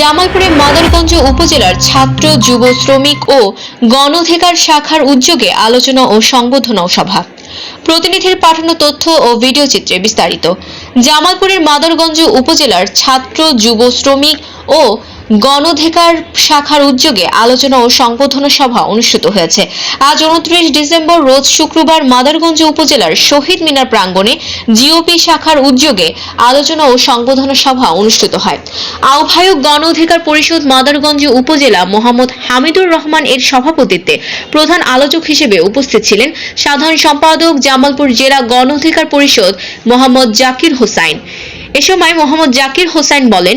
জামালপুরে মাদারগঞ্জ উপজেলার ছাত্র, যুব শ্রমিক ও গণধিকার শাখার উদ্যোগে আলোচনা ও সংবর্ধনা সভা। প্রতিনিধির পাঠানো তথ্য ও ভিডিও চিত্রে বিস্তারিত। জামালপুরের মাদারগঞ্জ উপজেলার ছাত্র, যুব শ্রমিক ও গণধিকার শাখার উদ্যোগে আলোচনা ও সংবর্ধনা সভা অনুষ্ঠিত হয়েছে। আজ উনত্রিশ ডিসেম্বর, রোজ শুক্রবার মাদারগঞ্জ উপজেলার শহীদ মিনার প্রাঙ্গণে জিওপি শাখার উদ্যোগে আলোচনা ও সংবর্ধনা সভা অনুষ্ঠিত হয়। আহ্বায়ক গণ অধিকার পরিষদ মাদারগঞ্জ উপজেলা মোহাম্মদ হামিদুর রহমান এর সভাপতিত্বে প্রধান আলোচক হিসেবে উপস্থিত ছিলেন সাধারণ সম্পাদক জামালপুর জেলা গণ অধিকার পরিষদ মোহাম্মদ জাকির হোসাইন। এ সময় মোহাম্মদ জাকির হোসাইন বলেন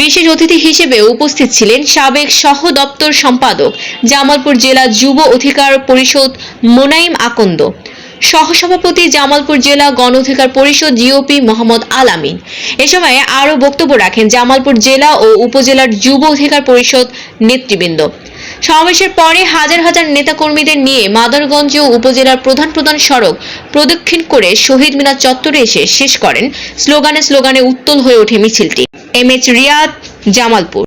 বিশেষ অতিথি হিসেবে উপস্থিত ছিলেন সাবেক সহ দপ্তর সম্পাদক, জামালপুর জেলা যুব অধিকার পরিষদ মোনাইম আকন্দ, সহসভাপতি জামালপুর জেলা গণ অধিকার পরিষদ জিওপি মোহাম্মদ আলামিন। এ সময় আরও বক্তব্য রাখেন জামালপুর জেলা ও উপজেলার যুব অধিকার পরিষদ নেতৃবৃন্দ। সমাবেশের পরে হাজার হাজার নেতাকর্মীদের নিয়ে মাদারগঞ্জ উপজেলার প্রধান প্রধান সড়ক প্রদক্ষিণ করে শহীদ মিনার চত্বরে এসে শেষ করেন। স্লোগানে স্লোগানে উত্তল হয়ে ওঠে মিছিলটি। M H Riyad Jamalpur.